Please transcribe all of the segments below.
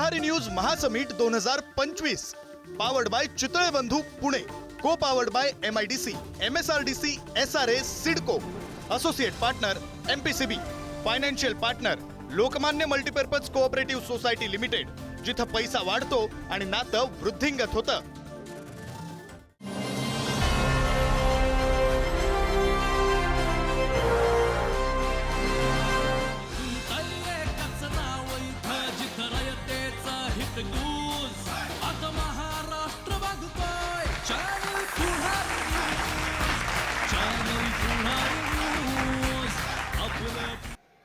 पुढारी news महासमीट दोन हजार पंचवीस. Powered by Chitale Bandhu Pune. Co powered by M I D C M S R D C S R A CIDCO associate partner M P C B financial partner Lokmanya multipurpose cooperative society limited जिथं पैसा वाढतो आणि नातं वृद्धिंगत होतं.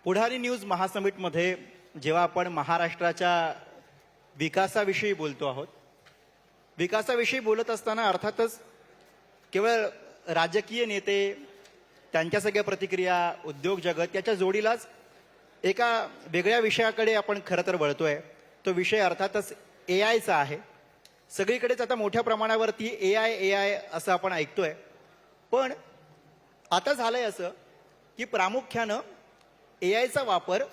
पुढारी news महासमिटमध्ये जेव्हा आपण महाराष्ट्राच्या विकासाविषयी बोलतो आहोत विकासाविषयी बोलत असताना अर्थातच केवळ राजकीय नेते त्यांच्या सगळ्या प्रतिक्रिया उद्योग जगत याच्या जोडीलाच एका वेगळ्या विषयाकडे आपण खरं तर वळतोय. तो विषय अर्थातच ए आयचा आहे. सगळीकडेच आता मोठ्या प्रमाणावरती ए आय ए आय असं आपण ऐकतोय. पण आता झालंय असं की प्रामुख्यानं ए आयचा वापर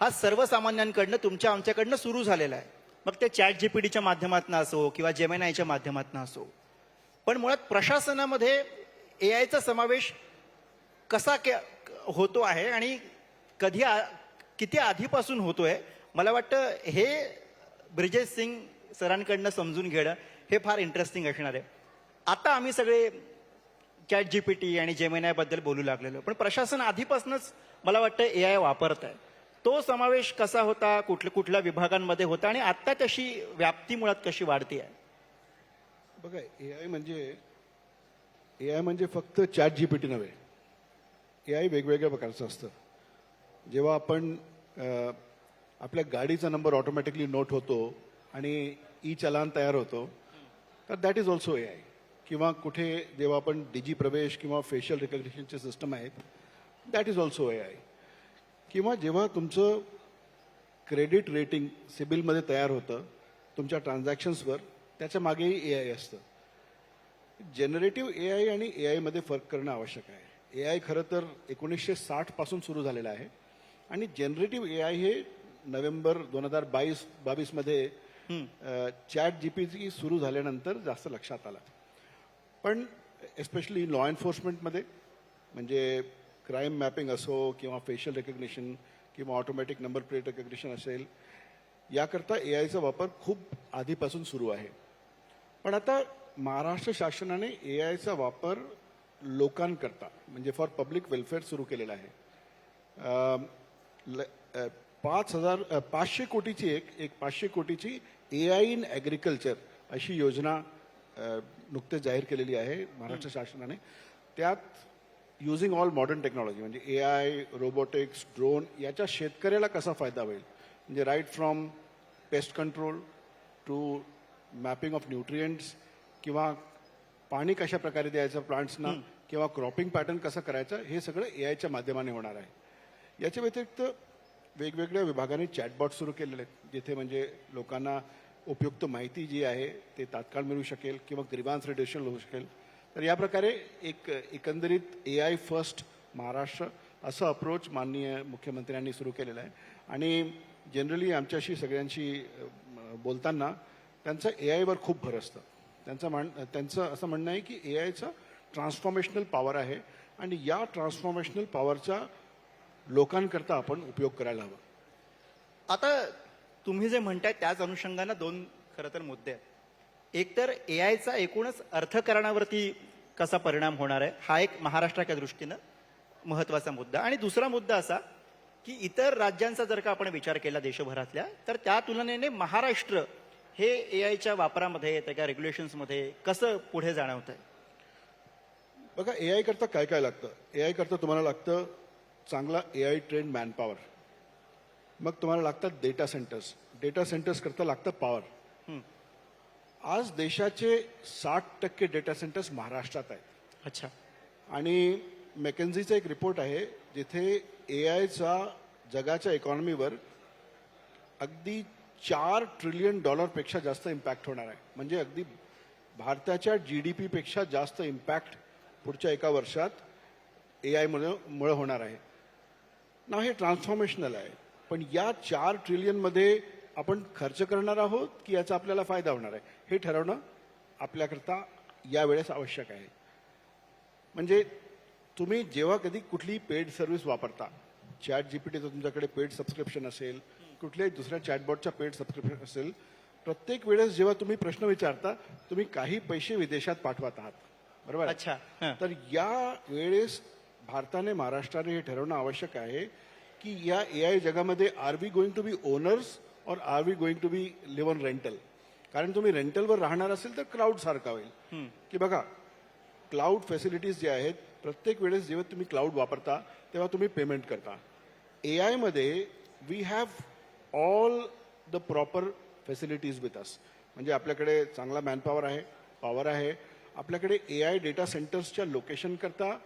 हा सर्वसामान्यांकडनं तुमच्या आमच्याकडनं सुरू झालेला आहे. मग ते चॅट जी पी टीच्या माध्यमातून असो किंवा जेमेनायच्या माध्यमातून असो. पण मुळात प्रशासनामध्ये ए आयचा समावेश कसा के होतो आहे आणि कधी आ, किती आधीपासून होतोय मला वाटतं हे ब्रिजेश सिंग सरांकडनं समजून घेणं हे फार इंटरेस्टिंग असणार आहे. आता आम्ही सगळे चॅट जी पी टी आणि जेमेनायबद्दल बोलू लागलेलो. पण प्रशासन आधीपासूनच मला वाटतं ए आय वापरत आहे तो समावेश कसा होता कुठल्या कुठल्या विभागांमध्ये होता आणि आत्ता त्याची व्याप्ती मुळात कशी वाढती आहे बघा ए आय म्हणजे ए आय म्हणजे फक्त चॅट जी पी टी नव्हे. ए आय वेगवेगळ्या प्रकारचं असतं. जेव्हा आपण आपल्या गाडीचा नंबर ऑटोमॅटिकली नोट होतो आणि ई चलान तयार होतो तर that is also A I किंवा कुठे जेव्हा आपण डिजी प्रवेश किंवा फेशियल रिकग्निशनचे सिस्टम आहेत that is also A I किंवा जेव्हा तुमचं क्रेडिट रेटिंग सिबिलमध्ये तयार होतं तुमच्या ट्रान्झॅक्शन्सवर त्याच्या मागेही ए आय असतं. जनरेटिव्ह ए आय आणि ए आयमध्ये फरक करणं आवश्यक आहे. ए आय खरं तर एकोणीसशे साठपासून सुरू झालेलं आहे. आणि जनरेटिव्ह ए आय हे नोव्हेंबर दोन हजार बावीस बावीसमध्ये चॅट जी पी टी सुरू झाल्यानंतर जास्त लक्षात आला. पण एस्पेशली लॉ एन्फोर्समेंटमध्ये म्हणजे क्राईम मॅपिंग असो किंवा फेशियल रेकग्निशन किंवा ऑटोमॅटिक नंबर प्लेट रेकग्निशन असेल याकरता ए आयचा वापर खूप आधीपासून सुरू आहे. पण आता महाराष्ट्र शासनाने ए आयचा वापर लोकांकरता म्हणजे फॉर पब्लिक वेलफेअर सुरू केलेला आहे. ल- पाच हजार पाचशे कोटीची एक एक पाचशे कोटीची ए आय इन ॲग्रिकल्चर अशी योजना नुकतेच जाहीर केलेली आहे महाराष्ट्र शासनाने. त्यात युझिंग ऑल मॉडर्न टेक्नॉलॉजी म्हणजे ए आय रोबोटिक्स ड्रोन याच्या शेतकऱ्याला कसा फायदा होईल? म्हणजे right from pest control to mapping of nutrients किंवा पाणी कशा प्रकारे द्यायचं प्लांट्सना किंवा क्रॉपिंग पॅटर्न कसं करायचं हे सगळं ए आयच्या माध्यमाने होणार आहे. याच्या व्यतिरिक्त वेगवेगळ्या विभागाने चॅटबॉट सुरू केलेले आहेत जिथे म्हणजे लोकांना उपयुक्त माहिती जी आहे ते तात्काळ मिळू शकेल किंवा ग्रीवांस रिड्युशन होऊ शकेल. तर या प्रकारे एक एकंदरीत ए आय फर्स्ट महाराष्ट्र असं अप्रोच माननीय मुख्यमंत्र्यांनी सुरू केलेलं आहे. आणि जनरली आमच्याशी सगळ्यांशी बोलताना त्यांचं ए आयवर खूप भर असतं. त्यांचं म्हण त्यांचं असं म्हणणं आहे की ए आयचं ट्रान्सफॉर्मेशनल पॉवर आहे आणि या ट्रान्सफॉर्मेशनल पॉवरचा लोकांकरता आपण उपयोग करायला हवा. आता तुम्ही जे म्हणताय त्याच अनुषंगानं दोन खरं तर मुद्दे आहेत. एक तर ए आयचा एकूणच अर्थकारणावरती कसा परिणाम होणार आहे हा एक महाराष्ट्राच्या दृष्टीनं महत्त्वाचा मुद्दा. आणि दुसरा मुद्दा असा की इतर राज्यांचा जर का आपण विचार केला देशभरातल्या तर त्या तुलनेने महाराष्ट्र हे ए आयच्या वापरामध्ये त्याच्या रेग्युलेशन्समध्ये कसं पुढे जाणवत आहे बघा ए आय करता काय काय लागतं? ए आय करता तुम्हाला लागतं चांगला ए आय ट्रेन मॅनपॉवर मग तुम्हाला लागतात डेटा सेंटर्स डेटा सेंटर्स करता लागतं पॉवर आज देशाचे साठ टक्के डेटा सेंटर्स महाराष्ट्रात आहेत. अच्छा. आणि मेकन्झीचा एक रिपोर्ट आहे जिथे ए आयचा जगाच्या इकॉनॉमीवर अगदी चार ट्रिलियन डॉलरपेक्षा जास्त इम्पॅक्ट होणार आहे. म्हणजे अगदी भारताच्या जी डी पीपेक्षा जास्त इम्पॅक्ट पुढच्या एका वर्षात ए आयमुळे मुळे होणार आहे. ना हे ट्रान्सफॉर्मेशनल आहे. पण या चार ट्रिलियनमध्ये आपण खर्च करणार आहोत की याचा आपल्याला फायदा होणार आहे हे ठरवणं आपल्याकरता यावेळेस आवश्यक आहे म्हणजे तुम्ही जेव्हा कधी कुठलीही पेड सर्व्हिस वापरता चॅट जीपीटीचं तुमच्याकडे पेड सबस्क्रिप्शन असेल कुठल्याही दुसऱ्या चॅटबॉटच्या पेड सबस्क्रिप्शन असेल प्रत्येक वेळेस जेव्हा तुम्ही प्रश्न विचारता तुम्ही काही पैसे विदेशात पाठवत आहात बरोबर? अच्छा. तर या वेळेस भारताने महाराष्ट्राने हे ठरवणं आवश्यक आहे की या ए आय जगामध्ये are we going to be owners और are we going to be live on rental कारण तुम्ही रेंटलवर राहणार असेल तर क्राऊड सारखा होईल. की बघा क्लाउड फॅसिलिटीज जे आहेत प्रत्येक वेळेस जेव्हा तुम्ही क्लाउड वापरता तेव्हा तुम्ही पेमेंट करता. ए आयमध्ये we have all the proper facilities with us म्हणजे आपल्याकडे चांगला मॅनपॉवर आहे पॉवर आहे. आपल्याकडे ए आय डेटा सेंटर्सच्या लोकेशन करता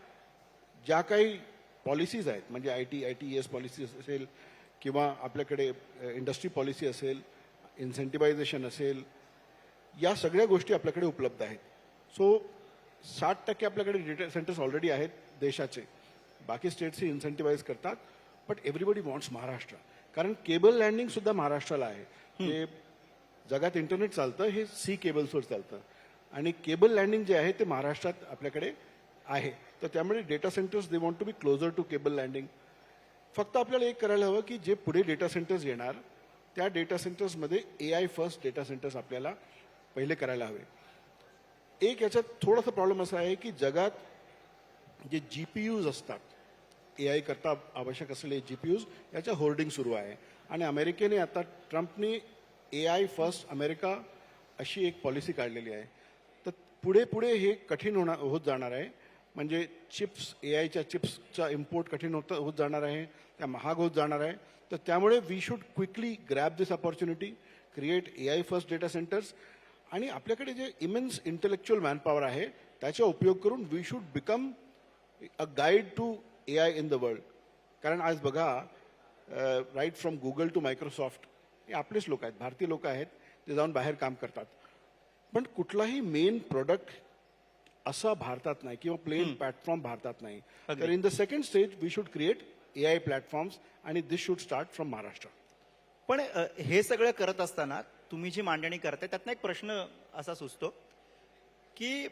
ज्या काही पॉलिसीज आहेत. म्हणजे I T I T S policy असेल किंवा आपल्याकडे इंडस्ट्री पॉलिसी असेल इन्सेंटिव्हायझेशन असेल या सगळ्या गोष्टी आपल्याकडे उपलब्ध आहेत. सो साठ टक्के आपल्याकडे डेटा सेंटर्स ऑलरेडी आहेत देशाचे. बाकी स्टेट्सही इन्सेंटिव्हाइज करतात बट एव्हरीबडी वॉन्ट्स महाराष्ट्र. कारण केबल लँडिंग सुद्धा महाराष्ट्राला आहे. जे जगात इंटरनेट चालतं हे सी केबल्सवर चालतं. आणि केबल लँडिंग जे आहे ते महाराष्ट्रात आपल्याकडे आहे. तर त्यामुळे data centres they want to be closer to cable landing फक्त आपल्याला एक करायला हवं की जे पुढे डेटा सेंटर्स येणार त्या data सेंटर्समध्ये A I first data centres आपल्याला पहिले करायला हवे. एक याच्यात थोडासा प्रॉब्लेम असा आहे की जगात जे जी पी यूज असतात ए आय करता आवश्यक असलेले जी पी यूज याच्या होर्डिंग सुरू आहे. आणि अमेरिकेने आता ट्रम्पने ए आय फर्स्ट अमेरिका अशी एक पॉलिसी काढलेली आहे. तर पुढे पुढे हे कठीण होणार होत जाणार आहे. म्हणजे चिप्स ए आयच्या चिप्सचा इम्पोर्ट कठीण होत होत जाणार आहे त्या महाग होत जाणार आहे. तर त्यामुळे we should quickly grab this opportunity create A I first data centres आणि आपल्याकडे जे इमेन्स इंटेलेक्च्युअल मॅनपॉवर आहे त्याचा उपयोग करून we should become a guide to A I in the world कारण आज बघा right from Google to Microsoft हे आपलेच लोक आहेत भारतीय लोक आहेत ते जाऊन बाहेर काम करतात. पण कुठलाही मेन प्रोडक्ट असा भारतात नाही किंवा प्लेन प्लॅटफॉर्म भारतात नाही. तर in the second stage we should create A I platforms आणि this should start from Maharashtra पण अ, हे सगळं करत असताना तुम्ही जी मांडणी करताय त्यातनं एक प्रश्न असा सुचतो की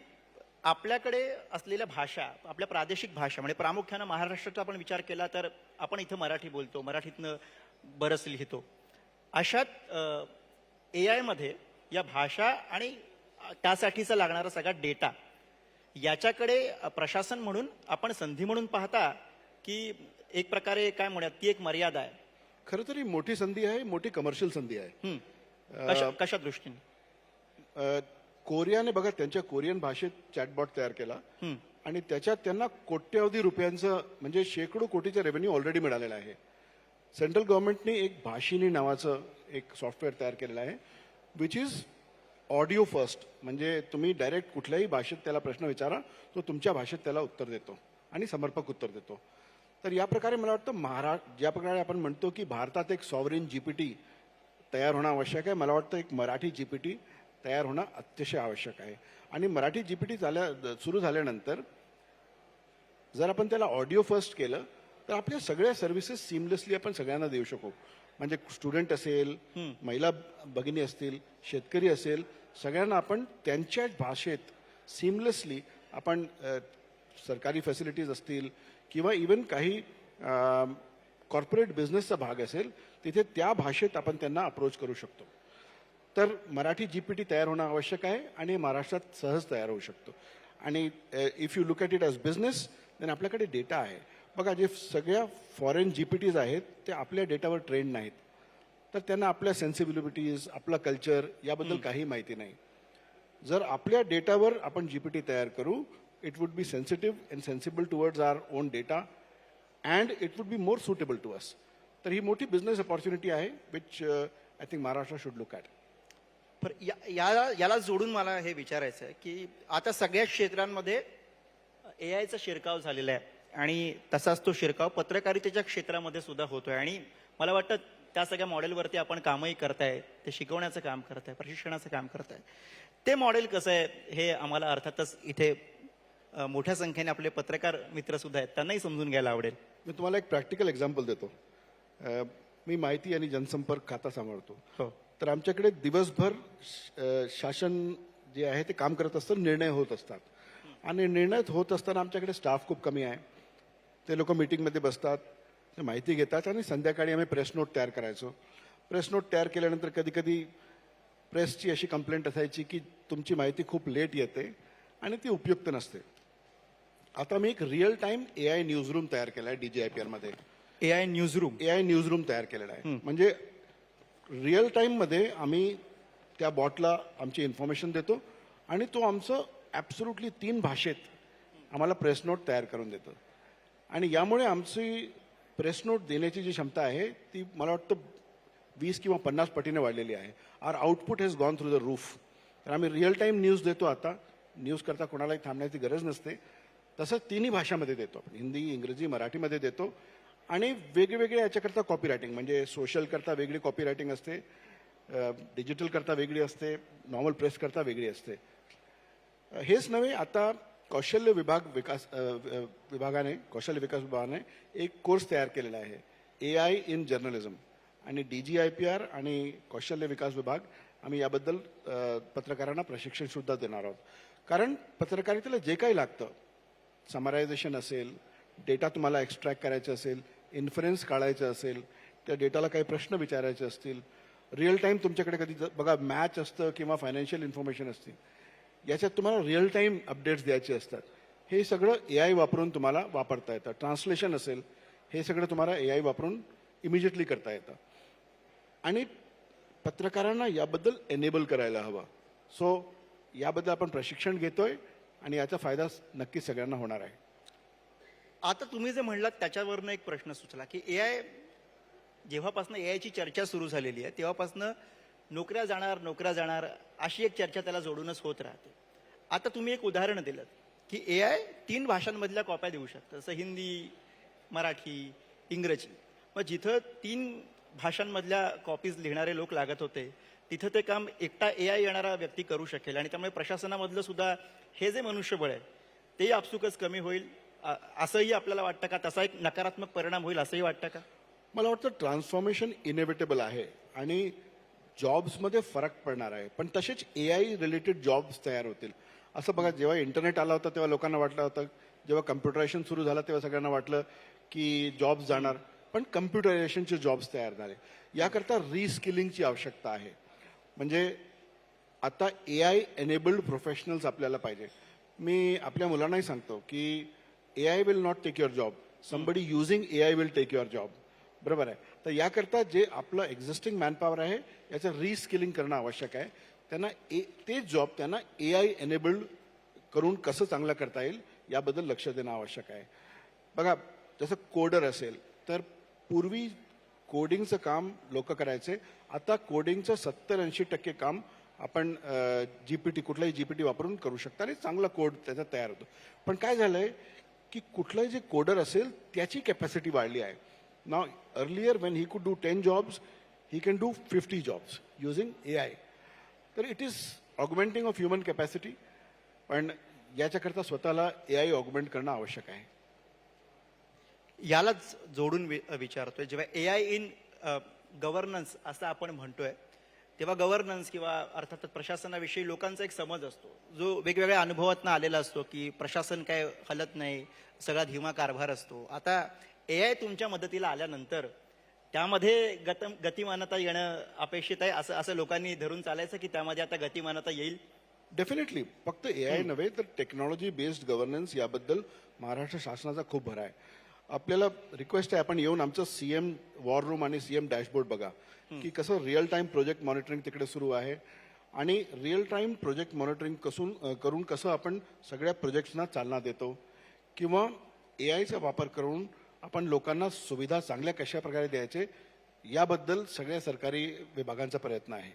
आपल्याकडे असलेल्या भाषा आपल्या प्रादेशिक भाषा म्हणजे प्रामुख्यानं महाराष्ट्राचा आपण विचार केला तर आपण इथं मराठी बोलतो मराठीतनं बरंच लिहितो. अशात ए आयमध्ये या भाषा आणि त्यासाठीचा लागणारा सगळा डेटा याच्याकडे प्रशासन म्हणून आपण संधी म्हणून पाहता की एक प्रकारे काय म्हणूयात ती एक मर्यादा आहे. खरं तर ही मोठी संधी आहे मोठी कमर्शियल संधी आहे. हं. कशा कशा दृष्टीने? अ, कोरियाने बघा त्यांच्या कोरियन भाषेत चॅटबॉट तयार केला. हं. आणि त्याच्यात त्यांना कोट्यवधी रुपयांचं म्हणजे शेकडो कोटीचं रेव्हेन्यू ऑलरेडी मिळालेलं आहे. सेंट्रल गव्हर्नमेंटने एक भाषिनी नावाचं एक सॉफ्टवेअर तयार केलेलं आहे विच इज ऑडिओ फर्स्ट म्हणजे तुम्ही डायरेक्ट कुठल्याही भाषेत त्याला प्रश्न विचारा तो तुमच्या भाषेत त्याला उत्तर देतो आणि समर्पक उत्तर देतो. तर या प्रकारे मला वाटतं महारा ज्या प्रकारे आपण म्हणतो की भारतात एक सॉवरेन जीपीटी तयार होणं आवश्यक आहे मला वाटतं एक मराठी जीपीटी तयार होणं अतिशय आवश्यक आहे. आणि मराठी जीपीटी झाल्या सुरू झाल्यानंतर जर आपण त्याला ऑडिओ फर्स्ट केलं तर आपल्या सगळ्या सर्व्हिसेस सिमलेसली आपण सगळ्यांना देऊ शकू. म्हणजे स्टुडंट असेल महिला भगिनी असतील शेतकरी असेल सगळ्यांना आपण त्यांच्या भाषेत सिमलेसली आपण सरकारी फॅसिलिटीज असतील किंवा इवन काही कॉर्पोरेट बिझनेसचा भाग असेल तिथे त्या भाषेत आपण त्यांना अप्रोच करू शकतो. तर मराठी जीपीटी तयार होणं आवश्यक आहे आणि महाराष्ट्रात सहज तयार होऊ शकतो. आणि if you look at it as business then आपल्याकडे डेटा आहे. बघा जे सगळ्या फॉरेन जीपीटीज आहेत ते आपल्या डेटावर ट्रेंड नाहीत. तर त्यांना आपल्या सेन्सिबिलिटीज आपलं कल्चर याबद्दल काही माहिती नाही. जर आपल्या डेटावर आपण जीपीटी तयार करू it would be sensitive and sensible towards our own data and it would be more suitable to us तर ही मोठी बिझनेस अपॉर्च्युनिटी आहे which I think Maharashtra should look at पर या या- याला जोडून मला हे विचारायचं आहे की आता सगळ्या क्षेत्रांमध्ये ए आयचा शिरकाव झालेला आहे. आणि तसाच तो शिरकाव पत्रकारितेच्या क्षेत्रामध्ये सुद्धा होतोय. आणि मला वाटतं त्या सगळ्या मॉडेलवरती आपण कामही करताय ते शिकवण्याचं काम करताय प्रशिक्षणाचं काम करताय. ते मॉडेल कसं आहे हे आम्हाला अर्थातच इथे मोठ्या संख्येने आपले पत्रकार मित्र सुद्धा आहेत त्यांनाही समजून घ्यायला आवडेल. मी तुम्हाला एक प्रॅक्टिकल एक्झाम्पल देतो. मी माहिती आणि जनसंपर्क खाता सांभाळतो. हो. तर आमच्याकडे दिवसभर शासन जे आहे ते काम करत असतं निर्णय होत असतात. आणि निर्णय होत असताना आमच्याकडे स्टाफ खूप कमी आहे. ते लोक मीटिंगमध्ये बसतात ते माहिती घेतात आणि संध्याकाळी आम्ही प्रेस नोट तयार करायचो. प्रेस नोट तयार केल्यानंतर कधी कधी प्रेसची अशी कंप्लेंट असायची की तुमची माहिती खूप लेट येते आणि ती उपयुक्त नसते. आता मी एक real time A I newsroom तयार केला आहे डी जी आय पी आरमध्ये A I newsroom A I newsroom तयार केलेला आहे. म्हणजे रिअल टाईममध्ये आम्ही त्या बॉटला आमची इन्फॉर्मेशन देतो आणि तो आमचं ॲब्सोल्युटली तीन भाषेत आम्हाला प्रेस नोट तयार करून देतो. आणि यामुळे आमची प्रेस नोट देण्याची जी क्षमता आहे ती मला वाटतं वीस किंवा पन्नास पटीने वाढलेली आहे. Our output has gone through the roof तर आम्ही रिअल टाईम न्यूज देतो आता. न्यूज करता कोणालाही थांबण्याची गरज नसते. तसं तिन्ही भाषामध्ये देतो आपण. हिंदी इंग्रजी मराठीमध्ये देतो. आणि वेगवेगळे याच्याकरता कॉपी रायटिंग म्हणजे सोशल करता वेगळी कॉपी रायटिंग असते डिजिटल करता वेगळी असते नॉर्मल प्रेस करता वेगळी असते. हेच नव्हे आता कौशल्य विभाग विकास विभागाने कौशल्य विकास विभागाने एक कोर्स तयार केलेला आहे. ए आय इन जर्नलिझम आणि D G I P R आणि कौशल्य विकास विभाग आम्ही याबद्दल पत्रकारांना प्रशिक्षण सुद्धा देणार आहोत. कारण पत्रकारितेला जे काही लागतं समरायझेशन असेल डेटा तुम्हाला एक्स्ट्रॅक्ट करायचं असेल इन्फ्लुएन्स काढायचं असेल त्या डेटाला काही प्रश्न विचारायचे असतील रिअल टाईम तुमच्याकडे कधी ज- बघा मॅच असतं किंवा फायनान्शियल इन्फॉर्मेशन असतील याच्यात तुम्हाला रिअल टाईम अपडेट्स द्यायचे असतात. हे सगळं ए आय वापरून तुम्हाला वापरता येतं. ट्रान्सलेशन असेल हे सगळं तुम्हाला ए आय वापरून इमिजिएटली करता येतं. आणि पत्रकारांना याबद्दल एनेबल करायला हवं. सो याबद्दल आपण प्रशिक्षण घेतोय आणि याचा फायदा नक्की सगळ्यांना होणार आहे. आता तुम्ही जे म्हणलात त्याच्यावरनं एक प्रश्न सुचला की ए आय जेव्हापासून ए आयची चर्चा सुरू झालेली आहे तेव्हापासून नोकऱ्या जाणार नोकऱ्या जाणार अशी एक चर्चा त्याला जोडूनच होत राहते. आता तुम्ही एक उदाहरण दिलं की ए आय तीन भाषांमधल्या कॉप्या देऊ शकतं. जसं हिंदी मराठी इंग्रजी. मग जिथं तीन भाषांमधल्या कॉपीज लिहिणारे लोक लागत होते तिथं ते काम एकटा ए आय येणारा व्यक्ती करू शकेल. आणि त्यामुळे प्रशासनामधलं सुद्धा हे जे मनुष्यबळ आहे ते आपसुकच कमी होईल. असंही आपल्याला वाटतं का? तसा एक नकारात्मक परिणाम होईल असंही वाटतं का? मला वाटतं ट्रान्सफॉर्मेशन इनेव्हिटेबल आहे. आणि जॉब्समध्ये फरक पडणार आहे. पण तसेच ए आय रिलेटेड जॉब्स तयार होतील. असं बघा जेव्हा इंटरनेट आला होता तेव्हा लोकांना वाटलं होतं. जेव्हा कम्प्युटरायझेशन सुरू झालं तेव्हा सगळ्यांना वाटलं की जॉब्स जाणार. पण कम्प्युटरायझेशनचे जॉब्स तयार झाले. याकरता रिस्किलिंगची आवश्यकता आहे. म्हणजे आता ए आय एनेबल्ड प्रोफेशनल्स आपल्याला पाहिजे. मी आपल्या मुलांनाही सांगतो की A I will not take your job somebody using A I will take your job बरोबर आहे. तर याकरता जे आपलं एक्झिस्टिंग मॅनपॉवर आहे याचं रिस्किलिंग करणं आवश्यक आहे. त्यांना ए ते जॉब त्यांना ए आय एनेबल्ड करून कसं चांगलं करता येईल याबद्दल लक्ष देणं आवश्यक आहे. बघा जसं कोडर असेल तर पूर्वी कोडिंगचं काम लोक करायचे. आता कोडिंगचं सत्तर ऐंशी टक्के काम आपण जी पी टी कुठलाही जी पी टी वापरून करू शकता आणि चांगला कोड त्याचा तयार होतो. पण काय झालंय की कुठलंही जे कोडर असेल त्याची कॅपॅसिटी वाढली आहे. Now, earlier when he could do ten jobs he can do fifty jobs using A I तर it is augmenting of human capacity पण याच्याकरता स्वतःला ए आय ऑगमेंट करणं आवश्यक आहे. यालाच जोडून विचारतोय. जेव्हा ए आय इन गव्हर्नन्स असं आपण म्हणतोय तेव्हा गव्हर्नन्स किंवा अर्थात प्रशासनाविषयी लोकांचा एक समज असतो. जो वेगवेगळ्या अनुभवातनं आलेला असतो की प्रशासन काय हलत नाही सगळा धीमा कारभार असतो. आता ए आय तुमच्या मदतीला आल्यानंतर त्यामध्ये गत गतिमानता येणं अपेक्षित आहे? असं असं लोकांनी धरून चालायचं की त्यामध्ये आता गतिमानता येईल? डेफिनेटली फक्त ए आय नव्हे तर टेक्नॉलॉजी बेस्ड गव्हर्नन्स याबद्दल महाराष्ट्र शासनाचा खूप भर आहे. आपल्याला रिक्वेस्ट आहे आपण येऊन आमचं सीएम वॉर रूम आणि सीएम डॅशबोर्ड बघा. की कसं रिअल टाइम प्रोजेक्ट मॉनिटरिंग तिकडे सुरू आहे आणि रिअल टाइम प्रोजेक्ट मॉनिटरिंग कसून करून कसं आपण सगळ्या प्रोजेक्ट्सना चालना देतो किंवा ए आयचा वापर करून आपण लोकांना सुविधा चांगल्या कशा प्रकारे द्यायचे याबद्दल सगळ्या सरकारी विभागांचा प्रयत्न आहे.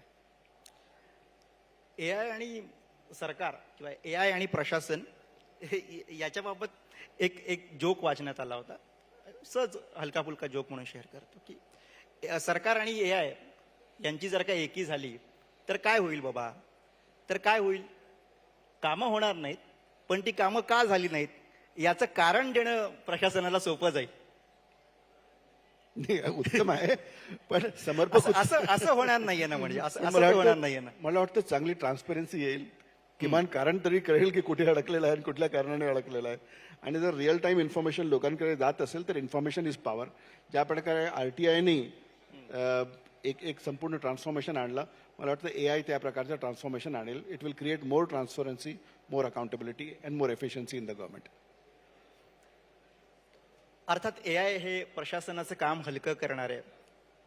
ए आय आणि सरकार किंवा ए आय आणि प्रशासन हे- याच्याबाबत एक एक जोक वाचण्यात आला होता. सहज हलकाफुलका जोक म्हणून शेअर करतो की सरकार आणि ए आय यांची जर का एकी झाली तर काय होईल बाबा? तर काय होईल? कामं होणार नाहीत पण ती कामं का झाली नाहीत? याचं कारण देणं प्रशासनाला सोपं जाईल. उत्तम आहे. पण समर्पक असं असं होणार नाहीये ना म्हणजे. असं मला होणार वाटतं नाहीये ना. मला वाटतं चांगली ट्रान्सपरन्सी येईल. किमान कारण तरी कळेल की कुठे अडकलेलं आहे आणि कुठल्या कारणाने अडकलेलं आहे. आणि जर रिअल टाइम इन्फॉर्मेशन लोकांकडे जात असेल तर इन्फॉर्मेशन इज पॉवर ज्या प्रकारे आर टी आयने एक एक संपूर्ण ट्रान्सफॉर्मेशन आणलं मला वाटतं ए आय त्या प्रकारचं ट्रान्सफॉर्मेशन आणेल. It will create more transparency more accountability and more efficiency in the government अर्थात ए आय हे प्रशासनाचं काम हलकं करणार आहे.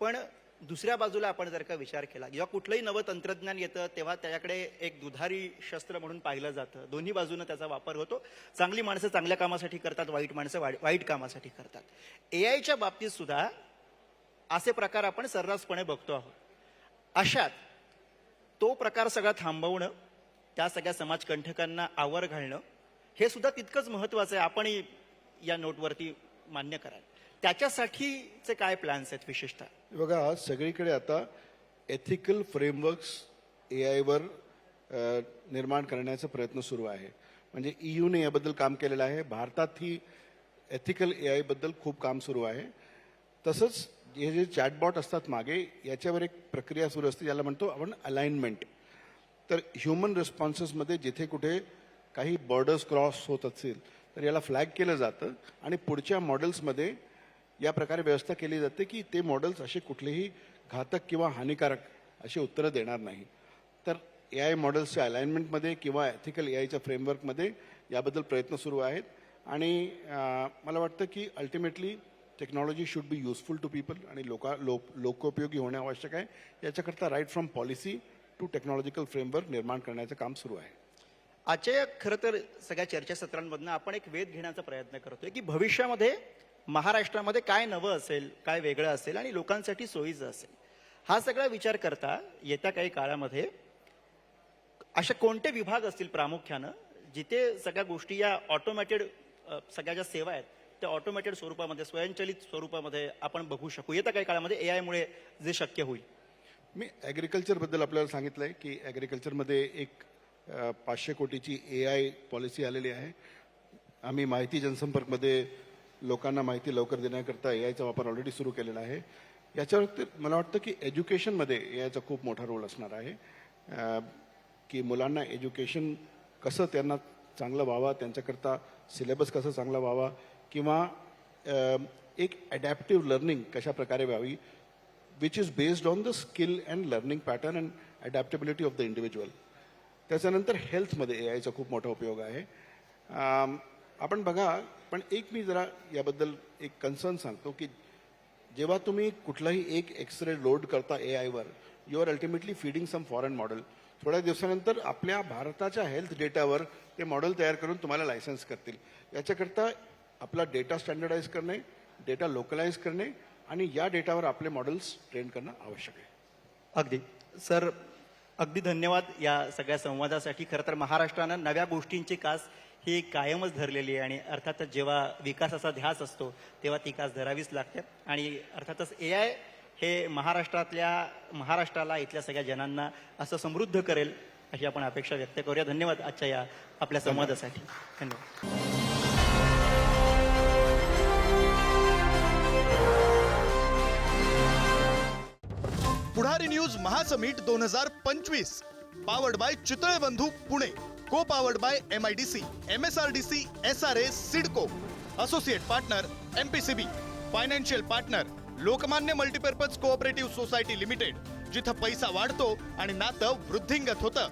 पण दुसऱ्या बाजूला आपण जर का विचार केला जेव्हा कुठलंही नवं तंत्रज्ञान येतं तेव्हा त्याच्याकडे एक दुधारी शस्त्र म्हणून पाहिलं जातं. दोन्ही बाजूनं त्याचा वापर होतो. चांगली माणसं चांगल्या कामासाठी करतात वाईट माणसं वाईट कामासाठी करतात. ए आयच्या बाबतीत सुद्धा असे प्रकार आपण सर्रासपणे बघतो आहोत. अशात तो प्रकार सगळा थांबवणं त्या सगळ्या समाजकंठकांना आवर घालणं हे सुद्धा तितकंच महत्वाचं आहे. आपणही या नोटवरती मान्य कराल. त्याच्यासाठीचे काय प्लॅन्स आहेत विशेषतः? बघा सगळीकडे आता एथिकल फ्रेमवर्क्स ए आयवर निर्माण करण्याचा प्रयत्न सुरू आहे. म्हणजे ईयूने याबद्दल काम केलेलं आहे. भारतातही एथिकल ए आयबद्दल खूप काम सुरू आहे. तसंच हे जे चॅटबॉट असतात मागे याच्यावर एक प्रक्रिया सुरू असते ज्याला म्हणतो आपण अलाइनमेंट तर ह्युमन रिस्पॉन्सेसमध्ये जिथे कुठे काही बॉर्डर्स क्रॉस होत असतील तर याला फ्लॅग केलं जातं. आणि पुढच्या मॉडेल्समध्ये या प्रकारे व्यवस्था केली जाते की ते मॉडेल्स असे कुठलेही घातक किंवा हानिकारक अशी उत्तरं देणार नाही. तर ए आय मॉडेल्सच्या अलाइनमेंटमध्ये किंवा एथिकल ए आयच्या फ्रेमवर्कमध्ये याबद्दल प्रयत्न सुरू आहेत. आणि मला वाटतं की ultimately technology should be useful to people आणि लोका लोक लोकोपयोगी होणे आवश्यक आहे. याच्याकरता right from policy to technological framework निर्माण करण्याचं काम सुरू आहे. आजच्या खरं तर सगळ्या चर्चासत्रांमधनं आपण एक वेध घेण्याचा प्रयत्न करतोय की भविष्यामध्ये महाराष्ट्रामध्ये काय नवं असेल काय वेगळं असेल आणि लोकांसाठी सोयीचं असेल. हा सगळा विचार करता येत्या काही काळामध्ये असे कोणते विभाग असतील प्रामुख्यानं जिथे सगळ्या गोष्टी या ऑटोमॅटेड सगळ्या ज्या सेवा आहेत त्या ऑटोमॅटेड स्वरूपामध्ये स्वयंचलित स्वरूपामध्ये आपण बघू शकू. येत्या काही काळामध्ये ए आयमुळे जे शक्य होईल. मी ॲग्रिकल्चरबद्दल आपल्याला सांगितलं आहे की ॲग्रिकल्चरमध्ये एक पाचशे कोटीची ए आय पॉलिसी आलेली आहे. आम्ही माहिती जनसंपर्कमध्ये लोकांना माहिती लवकर देण्याकरता ए आयचा वापर ऑलरेडी सुरू केलेला आहे. याच्यावर मला वाटतं की एज्युकेशनमध्ये ए आयचा खूप मोठा रोल असणार आहे. की मुलांना एज्युकेशन कसं त्यांना चांगलं व्हावा त्यांच्याकरता सिलेबस कसं चांगला व्हावा किंवा एक ॲडॅप्टिव्ह लर्निंग कशा प्रकारे व्हावी which is based on the skill and learning pattern and adaptability of the individual त्याच्यानंतर हेल्थमध्ये ए आयचा खूप मोठा उपयोग आहे. आपण बघा पण एक मी जरा याबद्दल एक कन्सर्न सांगतो की जेव्हा तुम्ही कुठलाही एक एक्सरे लोड करता A आयवर you are ultimately feeding some foreign model थोड्या दिवसानंतर आपल्या भारताच्या हेल्थ डेटावर ते मॉडेल तयार करून तुम्हाला लायसन्स करतील. याच्याकरता आपला डेटा स्टँडर्डाईज करणे डेटा लोकलाइज करणे आणि या डेटावर आपले मॉडेल्स ट्रेन करणं आवश्यक आहे. अगदी. सर अगदी धन्यवाद या सगळ्या संवादासाठी. खरं तर महाराष्ट्रानं नव्या गोष्टींची कास ही कायमच धरलेली आहे आणि अर्थातच जेव्हा विकासाचा ध्यास असतो तेव्हा ती कास धरावीच लागते. आणि अर्थातच ए आय हे महाराष्ट्रातल्या महाराष्ट्राला इथल्या सगळ्या जनांना असं समृद्ध करेल अशी आपण अपेक्षा व्यक्त करूया. धन्यवाद आजच्या या आपल्या संवादासाठी. धन्यवाद. न्यूज महासमीट दोन हजार पंचवीस. Powered by Chitale Bandhu Pune. Co powered by M I D C M S R D C S R A CIDCO associate partner MPCB financial partner Lokmanya multipurpose cooperative society limited जिथं पैसा वाढतो आणि नातं वृद्धिंगत होतं.